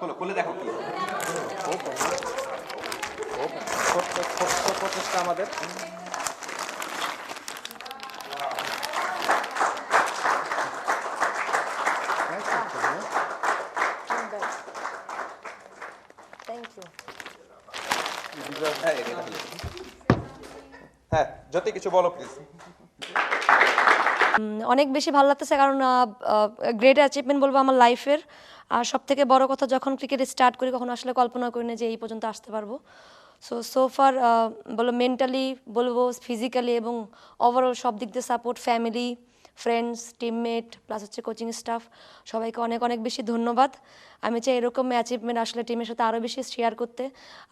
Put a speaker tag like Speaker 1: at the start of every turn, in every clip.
Speaker 1: খুলে খুলে দেখো কি।
Speaker 2: প্রচেষ্টা আমাদের
Speaker 1: হ্যাঁ খুলে। হ্যাঁ জ্যোতি কিছু বলো প্লিজ
Speaker 3: অনেক বেশি ভালো লাগতেছে কারণ গ্রেট অ্যাচিভমেন্ট বলব আমার লাইফের আর সব থেকে বড় কথা যখন ক্রিকেট স্টার্ট করি কখন আসলে কল্পনা করি না যে এই পর্যন্ত আসতে পারব। সো সোফার বলো মেন্টালি বলব ফিজিক্যালি এবং ওভারঅল সব দিক দিয়ে support family friends teammate plus হচ্ছে কোচিং স্টাফ সবাইকে অনেক অনেক বেশি ধন্যবাদ। আমি চাই এরকম অ্যাচিভমেন্ট আসলে টিমের সাথে আরও বেশি শেয়ার করতে।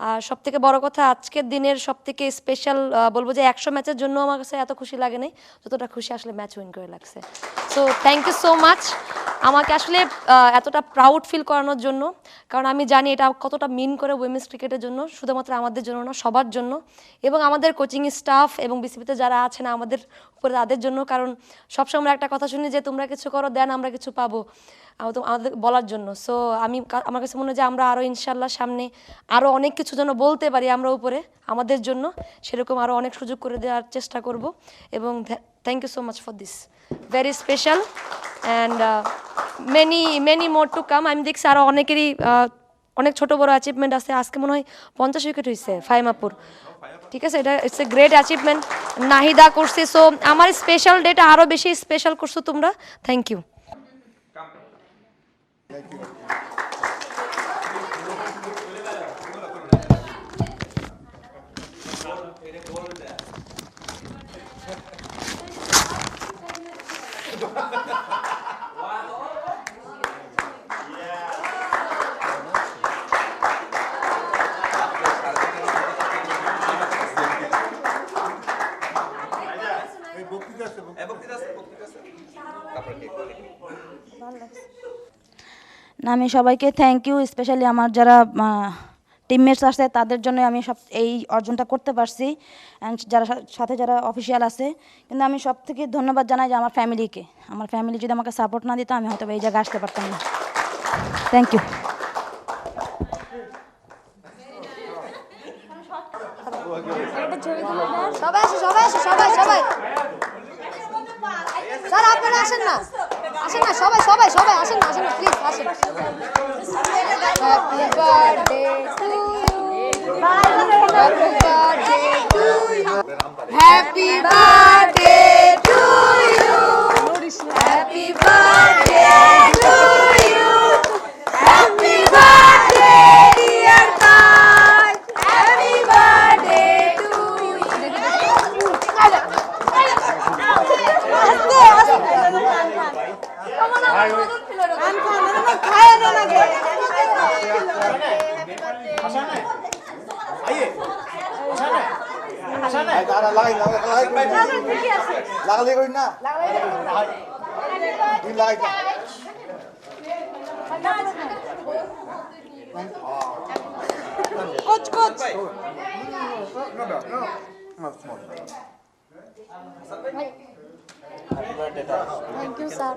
Speaker 3: আর সব থেকে বড় কথা, আজকের দিনের সব থেকে স্পেশাল বলব যে একশো ম্যাচের জন্য আমার কাছে এত খুশি লাগে নাই, যতটা খুশি আসলে ম্যাচ উইন করে লাগছে। So thank you so much আমাকে আসলে এতটা প্রাউড ফিল করানোর জন্য, কারণ আমি জানি এটা কতটা মিন করে উইমেন্স ক্রিকেটের জন্য, শুধুমাত্র আমাদের জন্য না, সবার জন্য। এবং আমাদের কোচিং স্টাফ এবং বিসিবিতে যারা আছেন আমাদের উপরে, তাদের জন্য, কারণ সবসময় আমরা একটা কথা শুনি যে, তোমরা কিছু করো দেন আমরা কিছু পাবো। আমাদের বলার জন্য। সো আমি আমার কাছে মনে হয় যে, আমরা আরও ইনশাল্লাহ সামনে আরও অনেক কিছু যেন বলতে পারি আমরা উপরে, আমাদের জন্য। সেরকম আরও অনেক সুযোগ করে দেওয়ার চেষ্টা করব। এবং thank you so much for this very special and many many more to come আমি দেখছি আরও অনেকেরই অনেক ছোট বড় অ্যাচিভমেন্ট আছে। আজকে মনে হয় পঞ্চাশ উইকেট হয়েছে ফাইমাপুর। ঠিক আছে? এটা it's a great achievement Nahida করছে। সো আমার স্পেশাল ডেটা আরও বেশি স্পেশাল করছ তোমরা। থ্যাংক ইউ
Speaker 4: না, আমি সবাইকে থ্যাংক ইউ স্পেশালি আমার যারা টিমমেটস আছে, তাদের জন্য আমি সব, এই অর্জনটা করতে পারছি। অ্যান্ড যারা সাথে যারা অফিসিয়াল আছে, কিন্তু আমি সব থেকে ধন্যবাদ জানাই যে আমার ফ্যামিলিকে আমার ফ্যামিলি যদি আমাকে সাপোর্ট না দিত, আমি হয়তো এই জায়গায় আসতে পারতাম না। থ্যাংক ইউ
Speaker 3: সবাই সবাই সবাই সবাই। স্যার, আপনারা আসেন না। আসেন না, সবাই সবাই সবাই আসেন না আসেন না প্লিজ আসেন। Happy birthday happy birthday to you happy birthday to you happy birthday dear তাই হ্যাপি বার্থডে টু ইউ
Speaker 5: লাগালে করি না তুই লাগাই
Speaker 3: কোচ কোচ থ্যাংক ইউ স্যার